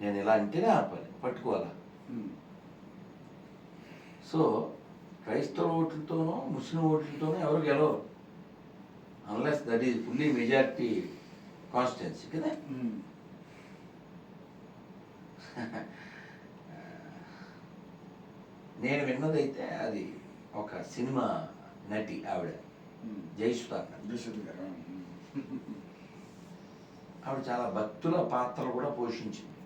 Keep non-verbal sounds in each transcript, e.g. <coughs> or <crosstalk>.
నేను ఇలా అంటేనే ఆపాలి పట్టుకోవాలా. సో క్రైస్తవ ఓట్లతోనూ ముస్లిం ఓట్లతోనూ ఎవరు గెలవరు unless that is fully majority constituency కదా. <laughs> నేను విన్నదైతే అది ఒక సినిమా నటి ఆవిడ. జయసుధా గారు. ఆవిడ చాలా భక్తుల పాత్రలు కూడా పోషించింది.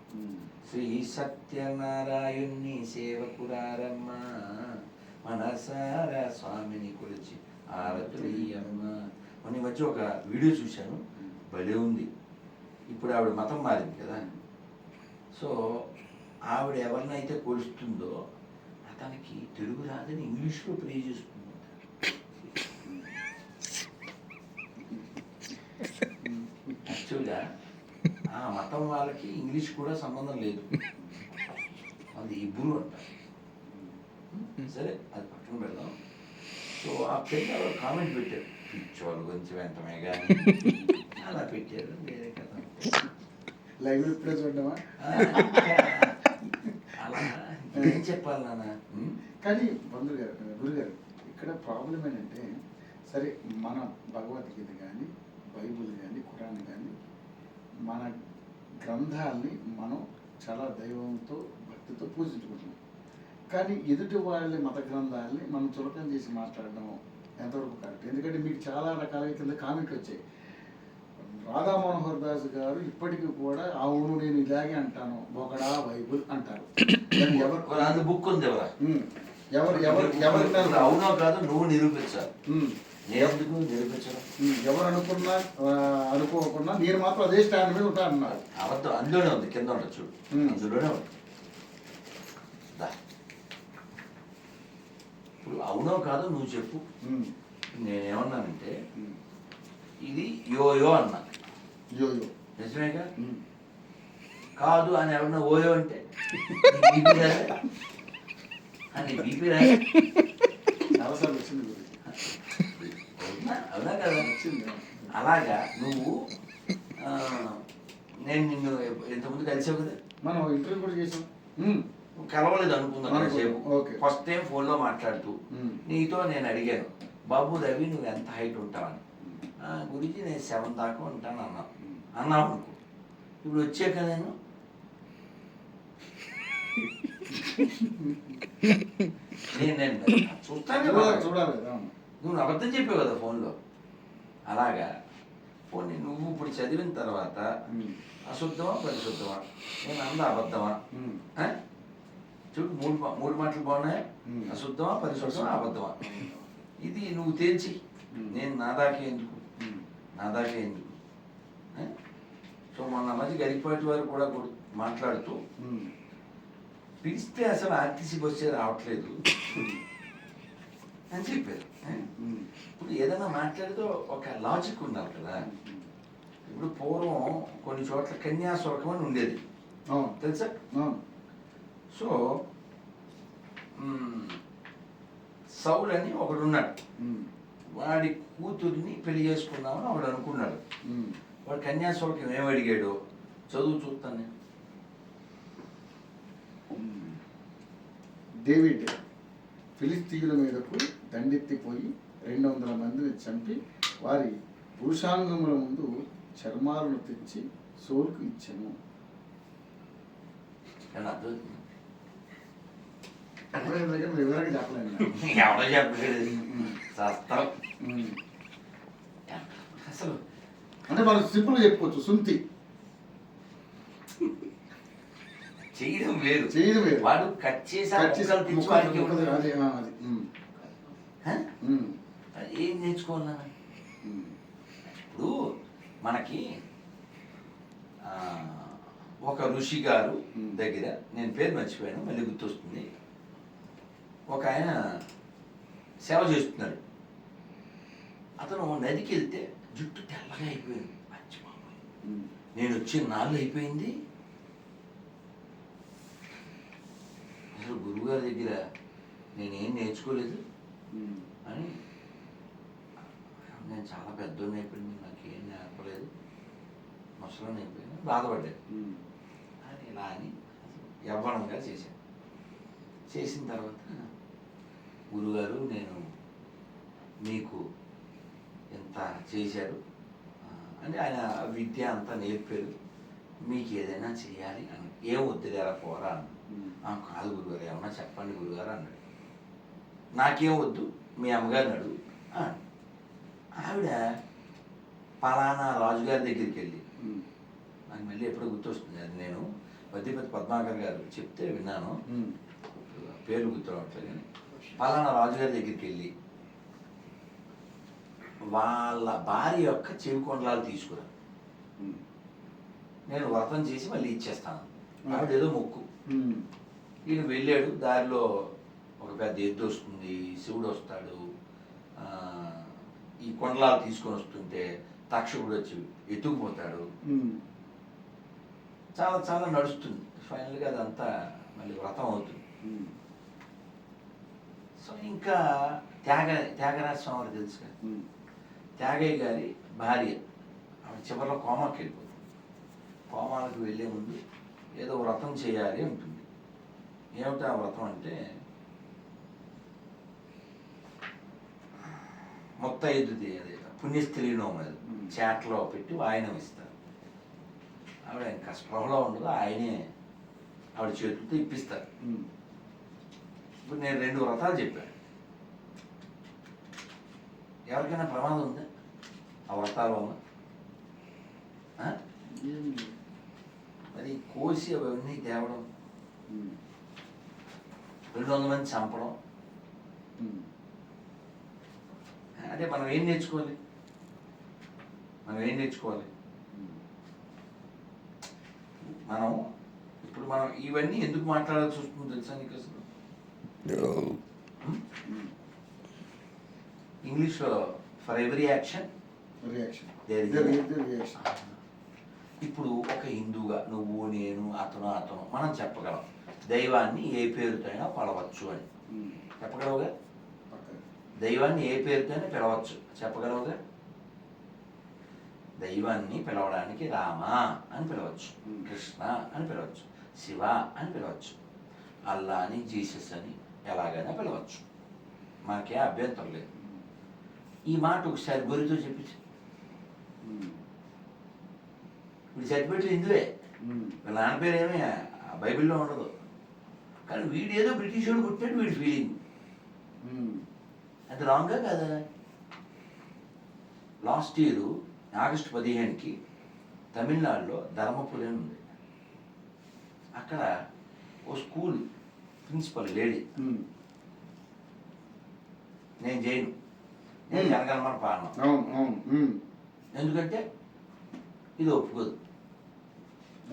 శ్రీ సత్యనారాయణ్ణి సేవకురారమ్మ మనసారా స్వామిని కొలిచి ఆరతులయ్యమ్మ. మొన్న మధ్య ఒక వీడియో చూశాను. భలే ఉంది. ఇప్పుడు ఆవిడ మతం మారింది కదా. సో ఆవిడ ఎవరినైతే కొలుస్తుందో అతనికి తెలుగు రాదని ఇంగ్లీష్లో ప్రే చేస్తుంది మతం వాళ్ళకి ఇంగ్లీష్ కూడా సంబంధం లేదు. అది ఇబ్బులు అంటారు సరే అది పక్కన పెడదాం సో ఆ పెద్ద కామెంట్ పెట్టారు. పిచ్చోళ్ళ గురించి వెంటనే కానీ అలా పెట్టారు. వేరే కదా లైవ్ ఇప్పుడే చూడమా ఆ, అలా ఏం చెప్పాలి నాన్న? ఉం? కానీ బంధువు గారు గురుగారు ఇక్కడ ప్రాబ్లం ఏంటంటే సరే మన భగవద్గీత కానీ బైబుల్ కానీ ఖురాన్ కానీ మన గ్రంథాల్ని మనం చాలా దైవంతో భక్తితో పూజించుకుంటున్నాం. కానీ ఎదుటి వాళ్ళ మత గ్రంథాలని మనం చులకం చేసి మాట్లాడడం ఎంతవరకు కరెక్ట్ ఎందుకంటే మీకు చాలా రకాల కింద కామెంట్లు వచ్చాయి. రాధా మనోహర్ దాస్ గారు ఇప్పటికీ కూడా అవును నేను ఇలాగే అంటాను ఒకడా బైబుల్ అంటారు. <coughs> బుక్ ఉంది ఎవరా. ఎవరు ఇప్పుడు అవునో కాదు నువ్వు నిరూపించాలి ఎందుకు నిరూపించడం. ఎవరు అనుకున్నా అనుకోకుండా నేను మాత్రం అదే స్టాండ్ మీద ఉంటాను అన్నారు అబద్ధం అందులోనే ఉంది కింద ఉంటుంది చూడు. అందులోనే ఉంది. ఇప్పుడు అవునో కాదు నువ్వు చెప్పు. నేనేమన్నానంటే. ఇది యో యో అన్నా యో యో నిజమేగా. కాదు అని ఎవరన్నా ఓయో అంటే <laughs> అలాగా నువ్వు నేను నిన్ను ఇంతకుముందు కలిసావు కదా? మనం ఇంటర్వ్యూ కూడా చేసాం. కలవలేదు అనుకుందాం అనుకో- సేపు. ఫస్ట్ టైం ఫోన్లో మాట్లాడుతూ. నీతో నేను అడిగాను బాబు రవి నువ్వు ఎంత హైట్ ఉంటావని? "ఆ, గురించి నేను సెవెన్ దాకా ఉంటాను అన్నా. అన్నావు అనుకో. ఇప్పుడు వచ్చాక నేను? <laughs> నేను చూస్తాను చూడాలి నువ్వు అబద్ధం చెప్పావు కదా ఫోన్లో అలాగా ఫోన్ నువ్వు ఇప్పుడు చదివిన తర్వాత. అశుద్ధమా పరిశుద్ధమా నేను అంద అబద్ధమా? చూడు మూడు మూడు మాటలు బాగున్నాయి. అశుద్ధమా పరిశుద్ధమా అబద్ధమా ఇది నువ్వు తేల్చి. నేను నా దాకే ఎందుకు. నా దాకే ఎందుకు? సో మొన్న మధ్య గరికపాటి వారు కూడా మాట్లాడుతూ. పిలిస్తే అసలు ఆర్టీసీ బస్సే రావట్లేదు. అని చెప్పారు. ఇప్పుడు ఏదైనా మాట్లాడితే ఒక లాజిక్ ఉండాలి కదా. ఇప్పుడు పూర్వం కొన్ని చోట్ల కన్యాశుల్కం అని ఉండేది. తెలుసా? సో సౌల్ అని ఒకడు ఉన్నాడు. వాడి కూతుర్ని పెళ్ళి చేసుకుందామని ఒకడు అనుకున్నాడు. వాడు కన్యాశుల్కం ఏం అడిగాడు చదువు చూస్తాను నేను. డేవిడ్ ఫిలిస్తీయుల మీదకు దండెత్తిపోయి రెండు వందల మందిని చంపి వారి పురుషాంగముల ముందు చర్మాలను తెచ్చి సోల్కు ఇచ్చాను. వివరంగా చెప్పలేదు. అసలు అంటే మనం సింపుల్గా చెప్పుకోవచ్చు సుంతి చేయడం వేరు చేయడం వేరు. వాడు కట్ చేసి కట్ వాడికి. అదే, అది. ఏం నేర్చుకోవాలన్నా. ఇప్పుడు మనకి ఒక ఋషి గారు. దగ్గర నేను పేరు మర్చిపోయాను మళ్ళీ గుర్తొస్తుంది ఒక ఆయన సేవ చేస్తున్నాడు అతను నదికి వెళ్తే జుట్టు తెల్లగా అయిపోయింది మంచి మామూలు. నేను వచ్చి నాళ్ళు అయిపోయింది అసలు గురువుగారి దగ్గర నేనేం నేర్చుకోలేదు. అని నేను చాలా పెద్దోడిని అయిపోయింది నాకేం నేర్పలేదు ముసలోని అయిపోయాను బాధపడ్డాడు ఉమ్. అని ఇలా అని యవ్వనంగా చేశాను చేసిన తర్వాత గురుగారు నేను మీకు ఎంత చేశారు అంటే ఆయన విద్య అంతా నేర్పారు మీకు ఏదైనా చేయాలి అని ఏం వద్దులే అలా పోరా అన్న ఉమ్. "ఆ, కాదు గురుగారు ఏమన్నా చెప్పండి గురుగారు అన్నాడు నాకేం వద్దు మీ అమ్మగారిని అడుగు అన్నాడు. ఆవిడ పలానా రాజుగారి దగ్గరికి వెళ్ళి. నాకు మళ్ళీ ఎప్పుడో గుర్తొస్తుంది అది నేను పద్యపతి పద్మాకర్ గారు చెప్తే విన్నాను. పేర్లు గుర్తురావట్లేదు కానీ పలానా రాజుగారి దగ్గరికి వెళ్ళి వాళ్ళ భార్య యొక్క చెవి కొండలాలు తీసుకురా. నేను వ్రతం చేసి మళ్ళీ ఇచ్చేస్తాను ఆవిడ ఏదో మొక్కు. ఈయన వెళ్ళాడు దారిలో ఒక పెద్ద ఎద్దు వస్తుంది శివుడు వస్తాడు. ఈ కొండలాలు తీసుకొని వస్తుంటే తక్షకుడు వచ్చి ఎత్తుకుపోతాడు. చాలా చాలా నడుస్తుంది. ఫైనల్గా అదంతా మళ్ళీ వ్రతం అవుతుంది. సో ఇంకా త్యాగ త్యాగరాజ స్వామి తెలుసు కదా. త్యాగయ్య గారి భార్య. ఆవిడ చివరిలో కోమాకి వెళ్ళిపోతుంది. కోమాలకు వెళ్ళే ముందు ఏదో వ్రతం చేయాలి ఉంటుంది ఏమిటి ఆ వ్రతం అంటే? ముత్తైదుది అదే పుణ్యస్త్రీనో అది. చాట్లో పెట్టి వాయనం ఇస్తారు. ఆవిడ ఇంకా స్పృహలో ఉండదు ఆయనే ఆవిడ చేతులతో ఇప్పిస్తారు. ఇప్పుడు నేను రెండు వ్రతాలు చెప్పాను. ఎవరికైనా ప్రమాదం ఉందా? ఆ వ్రతాల వల్ల. మరి కోసి అవన్నీ తేవడం. రెండు వందల మంది చంపడం. అంటే మనం ఏం నేర్చుకోవాలి? మనం ఏం నేర్చుకోవాలి. మనం ఇప్పుడు మనం ఇవన్నీ ఎందుకు మాట్లాడాల్సి వస్తుందో తెలుసా నీకు అసలు. ఇంగ్లీష్లో ఫర్ ఎవ్రీ యాక్షన్ రియాక్షన్ ఇప్పుడు ఒక హిందువుగా నువ్వు నేను అతను అతను మనం చెప్పగలం. దైవాన్ని ఏ పేరుతో అయినా పలవచ్చు అని. చెప్పగలవుగా. దైవాన్ని ఏ పేరుతోనే పిలవచ్చు. చెప్పగలవుగా? దైవాన్ని పిలవడానికి రామ అని పిలవచ్చు. కృష్ణ అని పిలవచ్చు. శివ అని పిలవచ్చు. అల్లా అని జీసస్ అని ఎలాగైనా పిలవచ్చు. మనకే అభ్యంతరం లేదు. ఈ మాట ఒకసారి గురితో చెప్పించి. ఉమ్. ఇప్పుడు సర్టిఫికెట్లు హిందువే ఉమ్. వీళ్ళ నాన్న పేరు ఏమీ బైబిల్లో ఉండదు. కానీ వీడు ఏదో బ్రిటిష్ వాడు పుట్టాడు వీడి ఫీలింగ్. అది రాంగా కదా? లాస్ట్ ఇయర్ ఆగస్టు పదిహేనుకి తమిళనాడులో ధర్మపురి అని ఉంది. అక్కడ ఓ స్కూల్ ప్రిన్సిపల్ లేడీ. నేను చేయను నేను. జనగణమన పాడను. ఎందుకంటే ఇది ఒప్పుకోదు.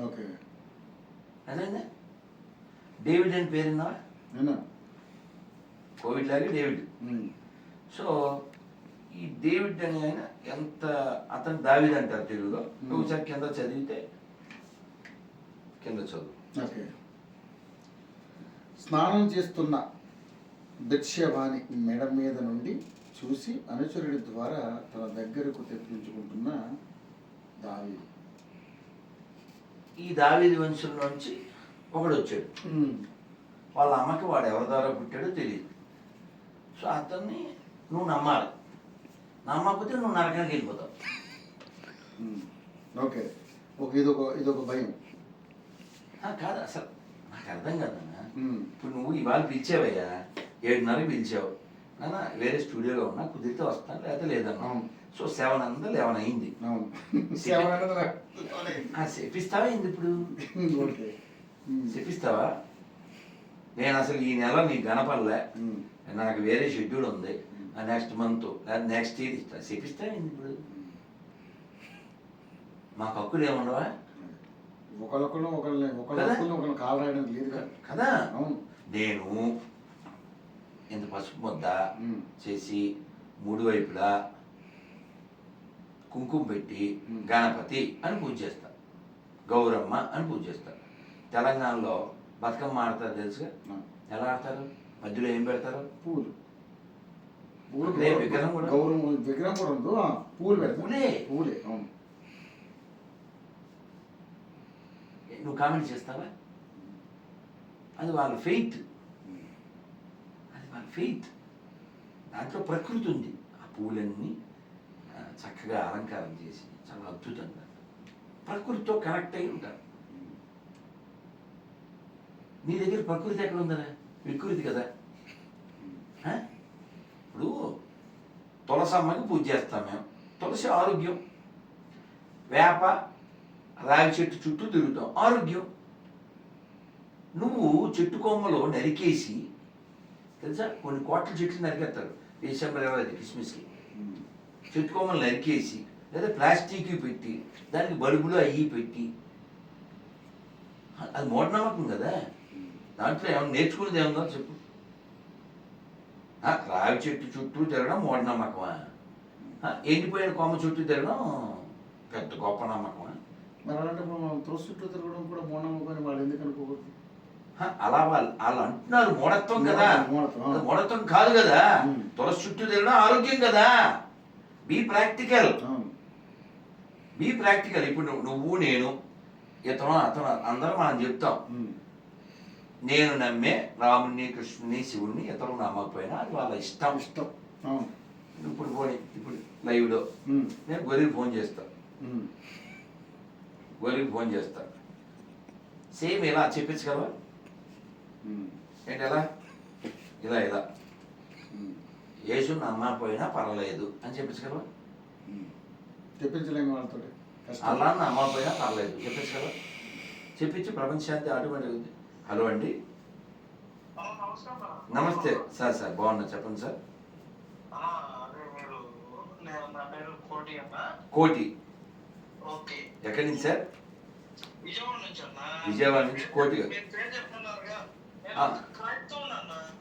ఓకే. అదేందా? డేవిడ్ అని పేరున్నావా నేనా? కోవిడ్ లాగే డేవిడ్. సో ఈ డేవిడ్ అని ఆయన ఎంత అతను దావిడ్ అంటారు తెలుగులో. ఒకసారి కింద చదివితే కింద చదువు. ఓకే. స్నానం చేస్తున్న భిక్షవాణి మెడ మీద నుండి చూసి అనుచరుడి ద్వారా తన దగ్గరకు తెప్పించుకుంటున్న దావి ఈ దావీది వంశం నుంచి ఒకడు వచ్చాడు వాళ్ళ అమ్మకి వాడు ఎవరి ద్వారా పుట్టాడో తెలియదు. సో అతన్ని నువ్వు నమ్మాలి. నమ్మకపోతే నువ్వు నరకానికి వెళ్ళిపోతావు. ఓకే. ఒక ఇదొక ఇదొక భయం. కాదు అసలు నాకు అర్థం కాదన్నా. ఇప్పుడు నువ్వు ఇవాళ పిలిచావయ్యా ఏడున్నరకి పిలిచావు. నాన్న వేరే స్టూడియోలో ఉన్నా కుదిరితే వస్తాను లేకపోతే లేదన్నా. సో సెవెన్ అంతా లెవెన్ అయింది. చెప్పిస్తావా <laughs> ఏంది ఇప్పుడు. చెప్పిస్తావా <laughs> నేను అసలు ఈ నెల నీకు గణపల్లే ఉమ్. నాకు వేరే షెడ్యూల్ ఉంది. నెక్స్ట్ మంత్ లేదా నెక్స్ట్ ఇయర్ ఇస్తా. ఏంది ఇప్పుడు? మాకు హక్కులు ఏముండవా? ఒకళ్ళొకళ్ళు ఒకళ్ళని ఒకళ్ళ ఒకళ్ళని కాలు రాయడం లేదు కదా? అవును. నేను ఇంత పసుపు ముద్ద. చేసి మూడు వైపులా కుంకుమ పెట్టి. గణపతి అని పూజ చేస్తా గౌరమ్మ అని పూజ చేస్తా తెలంగాణలో బతుకమ్మ ఆడతారు తెలుసుగా. ఎలా ఆడతారు? మధ్యలో ఏం పెడతారు? పూలు. పూలు విగ్రహం కూడా? గౌరవం విగ్రహం కూడా ఉందో? పూలు పూలే. పూలే అవును. నువ్వు కామెంట్ చేస్తావా? అది వాళ్ళ ఫెయిత్. అది వాళ్ళ ఫెయిత్. దాంట్లో ప్రకృతి ఉంది. ఆ పూలన్నీ చక్కగా అలంకారం చేసి చాలా అద్భుతంగా ప్రకృతితో కనెక్ట్ అయి ఉంటారు నీ దగ్గర ప్రకృతి ఎక్కడ ఉందరా వికృతి కదా ఆ? ఇప్పుడు తులసమ్మకి పూజ చేస్తాం మేము తులసి ఆరోగ్యం వేప రాగి చెట్టు చుట్టూ తిరుగుతాం ఆరోగ్యం నువ్వు చెట్టు కొమ్మలో నరికేసి తెలుసా కొన్ని కోట్ల చెట్లు నరికేస్తారు డిసెంబర్ ఇరవై ఐదు క్రిస్మస్కి చెట్టు కొమ్మలు నరికేసి లేదా ప్లాస్టిక్ పెట్టి దానికి బల్బులు అయ్యి పెట్టి. అది మూఢనమ్మకం కదా? దాంట్లో ఏమన్నా నేర్చుకునేది ఏమన్నా చెప్పు. రావి చెట్టు చుట్టూ తిరగడం మూఢనమ్మకమా? ఎండిపోయిన కొమ్మ చుట్టూ తిరగడం పెద్ద గొప్ప నమ్మకమా? మరి అలాంటప్పుడు తులసి చుట్టూ తిరగడం కూడా మూఢనమ్మకం వాళ్ళు ఎందుకు అనుకోకూడదు? అలా వాళ్ళు వాళ్ళు అంటున్నారు మూఢత్వం కదా. మూఢత్వం. కాదు కదా. తులసి చుట్టూ తిరగడం ఆరోగ్యం కదా. బీ ప్రాక్టికల్ బీ ప్రాక్టికల్ ఇప్పుడు నువ్వు- నేను ఇతను అతను అందరం మనం చెప్తాం. నేను నమ్మే రాముని కృష్ణుని శివుణ్ణి ఇతరులు నమ్మకపోయినా అది వాళ్ళ ఇష్టం. ఇష్టం. ఇప్పుడు పోనీ ఇప్పుడు లైవ్లో. నేను గొర్రెకి ఫోన్ చేస్తా. ఉమ్. గొర్రెకి ఫోన్ చేస్తా. సేమ్ ఇలా చెప్పించగలవా. ఏంటి ఎలా ఇలా ఇలా. యేసు నమ్మకపోయినా పర్వాలేదు అని చెప్పించగలవా ఉమ్. తెప్పించలేము వాళ్ళతో అల్లా నమ్మకపోయినా పర్లేదు. చెప్పించగలవా చెప్పించి ప్రపంచ శాంతి ఆటోమేటిక్ ఉంది హలో అండి. నమస్తే. సార్ సార్ బాగున్నా. చెప్పండి సార్. కోటి అన్న. కోటి. ఓకే. ఎక్కడి నుంచి సార్? విజయవాడ నుంచి అన్న. విజయవాడ నుంచి కోటి.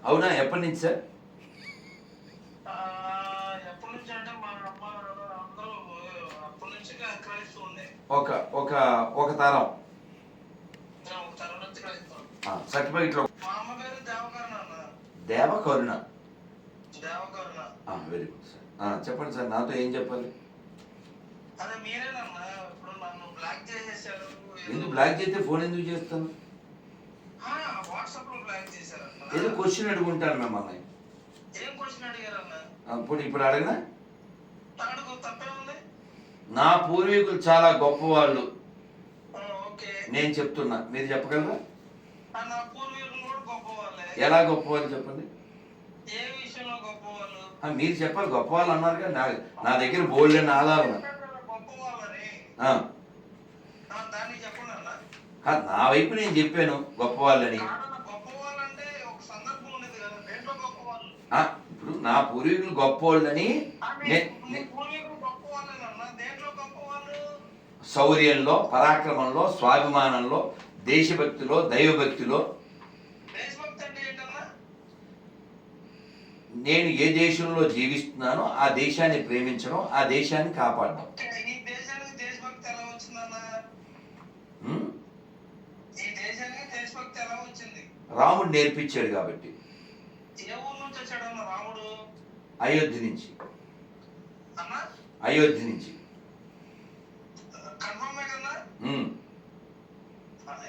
అవునా? ఎప్పటి నుంచి సార్? ఒక ఒక ఒక తరం. సర్టిఫికెట్లో దేవకరణ వెరీ గుడ్ సార్. చెప్పండి సార్ నాతో ఏం చెప్పాలి? ఎందుకు బ్లాక్ చేస్తే ఫోన్ ఎందుకు చేస్తాను? ఏదో క్వశ్చన్ అడుగుంటాను మిమ్మల్ని. ఇప్పుడు ఇప్పుడు అడగనా? నా పూర్వీకులు చాలా గొప్పవాళ్ళు. నేను చెప్తున్నా. మీరు చెప్పగలరా? ఎలా గొప్పవాళ్ళు చెప్పండి? మీరు చెప్పాలి. గొప్పవాళ్ళు అన్నారు కదా నా నా దగ్గర బోల్డ్ అని ఆధారం నా వైపు నేను చెప్పాను గొప్పవాళ్ళని. ఇప్పుడు నా పూర్వీకులు గొప్పవాళ్ళని శౌర్యంలో పరాక్రమంలో స్వాభిమానంలో దేశభక్తిలో దైవభక్తిలో. నేను ఏ దేశంలో జీవిస్తున్నానో ఆ దేశాన్ని ప్రేమించడం ఆ దేశాన్ని కాపాడడం. రాముడు నేర్పించాడు కాబట్టి. అయోధ్య నుంచి. అయోధ్య నుంచి కన్ఫర్మే కన్నా ఉం.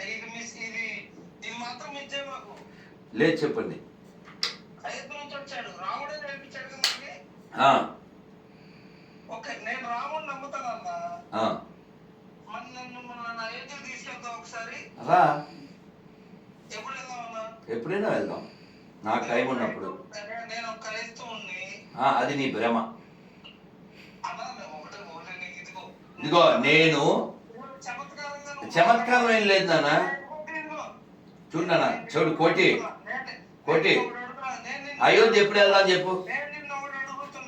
ఇది మిస్ ఇది ఇది మాత్రం మిచ్చే మాకు లేదు చెప్పండి అయోధ్య నుంచి వచ్చాడు రాముడే నేర్పించాడు కదా మనకి ఆ, ఓకే నేను రాముడు నమ్ముతానన్నా ఆ. మరి నన్ను మన అయోధ్యకు రా. ఎప్పుడు వెళ్దామన్నా ఎప్పుడైనా వెళ్దాం. నాకు టైం ఉన్నప్పుడు. అది నీ భ్రమ. ఇదిగో. నేను చమత్కారం ఏం లేదు నాన్న. చూడు నాన్న చూడు కోటి. నేను- కోటి. అయోధ్య ఎప్పుడు వెళ్దాం చెప్పు.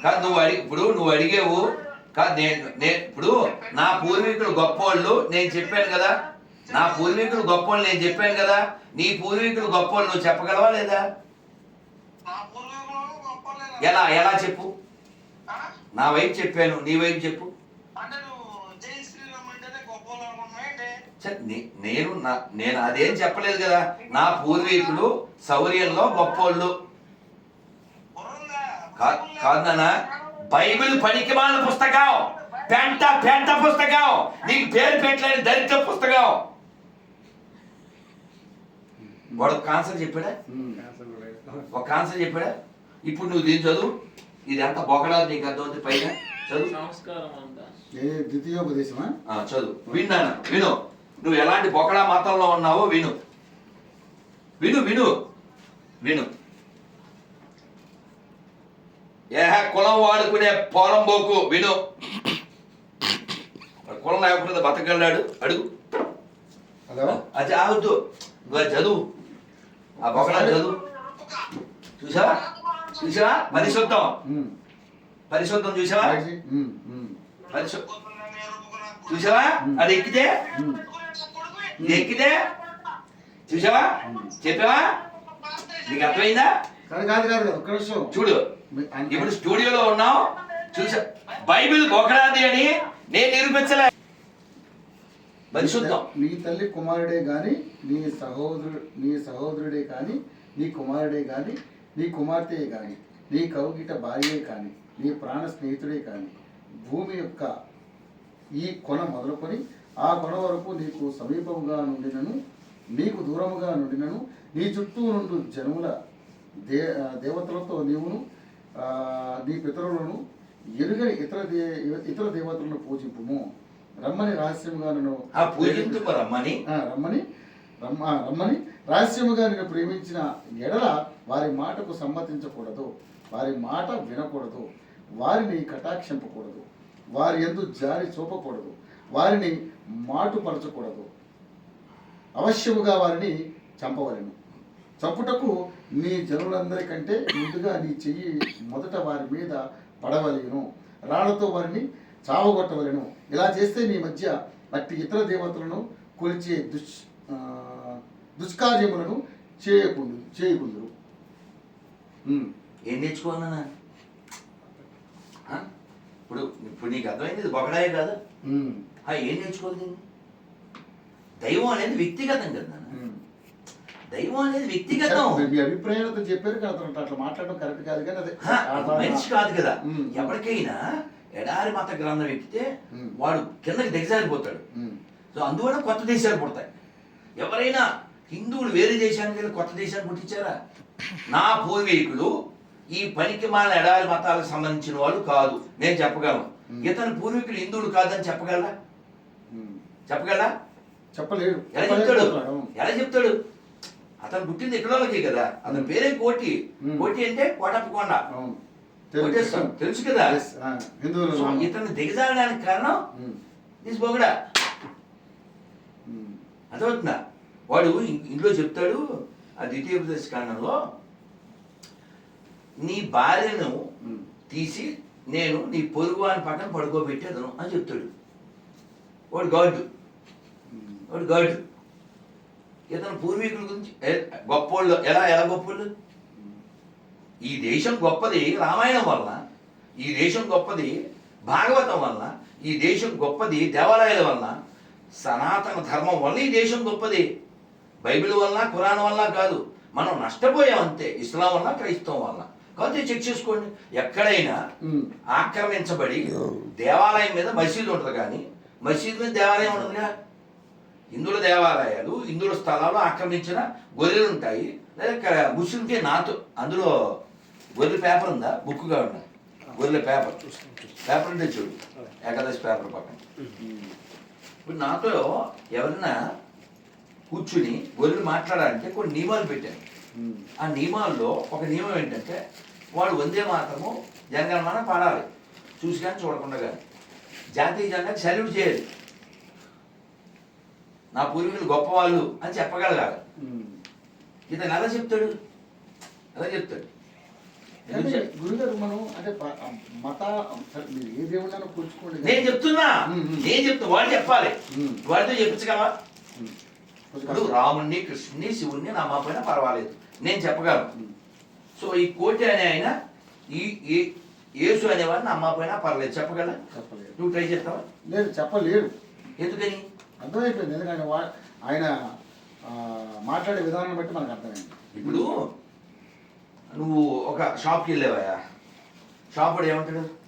కాదు నువ్వు అడిగి ఇప్పుడు నువ్వు అడిగేవు. కాదు నేను నేను ఇప్పుడు నా పూర్వీకులు గొప్పోళ్ళు నేను చెప్పాను కదా. నా పూర్వీకులు గొప్పోళ్ళు నేను చెప్పాను కదా. నీ పూర్వీకులు గొప్పోళ్ళు నువ్వు చెప్పగలవా లేదా? ఎలా ఎలా చెప్పు? నా వైపు చెప్పాను నీ వైపు చెప్పు అంటే నువ్వు జై శ్రీరామ్ అంటేనే గొప్పలు అనుకున్నావు ఏంటి? ఛ, నే- నేను నా నేను అదేం చెప్పలేదు కదా. నా పూర్వీకులు శౌర్యంలో గొప్పోళ్ళు. బుర్రుందా? కా- కాదు నాన్న బైబిల్ పనికిమాలిన పుస్తకం. పెంట పెంట పుస్తకం. నీకు పేరు పెట్టలేని దరిద్ర పుస్తకం. వాడు ఒక ఆన్సర్ చెప్పాడా. ఒక ఆన్సర్ చెప్పాడా? ఇప్పుడు నువ్వు దీన్ని చదువు. ఇది ఎంత బొకడా నీకు అర్థమవుతుంది పైన చదువు. అంతా. ద్వితీయోపదేశమా? ఆ, చదువు. విన్నాను. విను. నువ్వు ఎలాంటి బొకడా మతంలో ఉన్నావో విను. విను విను విను. ఏ కులం వాడుకునే పోరంబోకు విను. కులం లేకుండా బతకగలడు అడుగు. అది ఆవద్దు నువ్వు చదువు. ఆ బొకడా చదువు. చూసావా? చూసావా? పరిశుద్ధం. పరిశుద్ధం చూసావా? ఉమ్, ఉమ్. పరిశు చూసావా? అది ఎక్కితే? ఎక్కితే చూసావా? చెప్పావా? నీకు అర్థమైందా? కాదు కాదు కాదు ఒక్క నిమిషం. చూడు ఇప్పుడు స్టూడియోలో ఉన్నావు చూసా. బైబిల్ బొకరాది అని నేను నిరూపించలే. పరిశుద్ధం నీ తల్లి కుమారుడే గాని నీ సహోదరుడు నీ సహోదరుడే కాని నీ కుమారుడే గాని నీ కుమార్తె గాని నీ కౌగిట భార్యే కాని నీ ప్రాణ స్నేహితుడే కాని భూమి యొక్క ఈ కొన మొదలుకొని ఆ కొన వరకు నీకు సమీపముగా నుండినను నీకు దూరముగా నుండినను నీ చుట్టూ నుండి జనముల దే దేవతలతో నీవును నీ పితరులను ఎరుగని ఇతర దే ఇతర దేవతలను పూజింపుము. రమ్మని రహస్యముగా నన్ను రమ్మని. రమ్మని రమ్మ రమ్మని రహస్యముగా నేను ప్రేమించిన ఎడల వారి మాటకు సమ్మతించకూడదు. వారి మాట వినకూడదు. వారిని కటాక్షింపకూడదు. వారి ఎందు జారి చూపకూడదు. వారిని మాటుపరచకూడదు. అవశ్యముగా వారిని చంపవలెను. చంపుటకు నీ జనులందరికంటే ముందుగా నీ చెయ్యి మొదట వారి మీద పడవలేను. రాళ్ళతో వారిని చావగొట్టవలెను. ఇలా చేస్తే నీ మధ్య అట్టి ఇతర దేవతలను కొలిచే దుష్ దుష్కార్యములను చేయకుండు చేయకుందురు. ఏం నేర్చుకోవాలన్నా? ఇప్పుడు ఇప్పుడు నీకు అర్థమైంది ఇది బొకడాయే కాదు. ఆ, ఏం నేర్చుకోవాలి దీన్ని? దైవం అనేది వ్యక్తిగతం కదా. దైవం అనేది వ్యక్తిగతం. మీ- అభిప్రాయాలతో చెప్పారు అతను. అట్లా మాట్లాడడం కరెక్ట్ కాదు కానీ మనిషి కాదు కదా. ఎవరికైనా ఎడారి మత గ్రంథం ఎక్కితే. వాడు కిందకి దిగజారిపోతాడు. సో అందువల్ల కొత్త దేశాలు పుడతాయి. ఎవరైనా హిందువులు వేరే దేశానికి వెళ్ళి కొత్త దేశాన్ని పుట్టించారా? నా పూర్వీకులు ఈ పనికి మాల ఎడారి మతాలకు సంబంధించిన వాళ్ళు కాదు. నేను చెప్పగలను. ఇతని పూర్వీకులు హిందువులు కాదని చెప్పగలరా. చెప్పగలరా చెప్పలేడు ఎలా చెప్తాడు. ఎలా చెప్తాడు? అతను పుట్టింది ఇక్కడ వాళ్ళకి కదా. అతని పేరే కోటి. కోటి అంటే కోటప్ప కొండ అవును. కోటేశ్వరం తెలుసు కదా. ఇతను దిగజారడానికి కారణం దిస్ బొగడా. అర్థమవుతుందా? వాడు ఇంట్లో చెప్తాడు ఆ ద్వితీయోపదేశ కాండంలో నీ భార్యను. తీసి నేను నీ పొరుగు వాని పక్కన పడుకోబెట్టేదను అని చెప్తాడు. వాడు గాడు. వాడు గాడు. ఇతను పూర్వీకుల గురించి గొప్పోళ్ళు ఎలా ఎలా గొప్పోళ్ళు? ఈ దేశం గొప్పది రామాయణం వలన ఈ దేశం గొప్పది భాగవతం వలన ఈ దేశం గొప్పది దేవాలయాల వలన సనాతన ధర్మం వల్ల ఈ దేశం గొప్పది. బైబిల్ వలన ఖురాన్ వలన కాదు. మనం నష్టపోయాం అంతే ఇస్లాం వలన క్రైస్తవం వలన. కాబట్టి చెక్ చేసుకోండి ఎక్కడైనా. ఆక్రమించబడి దేవాలయం మీద మసీదు ఉంటుంది కానీ మసీదు మీద దేవాలయం ఉండదుగా హిందువుల దేవాలయాలు హిందువుల స్థలాలు ఆక్రమించిన గొర్రెలు ఉంటాయి. లేదా ఇక్కడ ముస్లింకి నాతో అందులో గొర్రెల పేపర్ ఉందా? బుక్గా ఉందా? గొర్రెల పేపర్. పేపర్ ఉంటే చూడు. ఏకాదశి పేపర్ పక్కన. ఇప్పుడు నాతో ఎవరైనా కూర్చుని గొర్రెలు మాట్లాడాలంటే కొన్ని నియమాలు పెట్టాను ఆ నియమాల్లో ఒక నియమం ఏంటంటే వాడు వందే మాత్రము జనగణమాన పాడాలి. చూసి కానీ చూడకుండా కానీ. జాతీయ జెండాకి సల్యూట్ చేయాలి. నా పూర్వీకులు గొప్పవాళ్ళు అని చెప్పగలగాలి. ఉమ్. ఇతను ఎలా చెప్తాడు. ఎలా చెప్తాడు. గురుగారు మనం అంటే మత ఏ దేవుళ్ళని కూర్చుకోండి నేను చెప్తున్నా. నేను చెప్తున్నా వాడు చెప్పాలి. వాడితో చెప్పించగలవా ఇప్పుడు రాముణ్ణి కృష్ణుని శివుణ్ణి నా మా పైన పర్వాలేదు. నేను చెప్పగలను. సో ఈ కోటి అనే ఆయన ఈ ఈ యేసు అనేవాడిని అమ్మ పైన పర్లేదు. చెప్పగల చెప్పలేడు నువ్వు ట్రై చేస్తావా? లేదు చెప్పలేడు ఎందుకని? అర్థమైపోయింది. ఎందుకంటే వా- ఆయన ఆ, మాట్లాడే విధానం బట్టి మనకు అర్థమైంది. ఇప్పుడు నువ్వు ఒక షాప్కి వెళ్ళావా షాప్ వాడు ఏమంటాడు?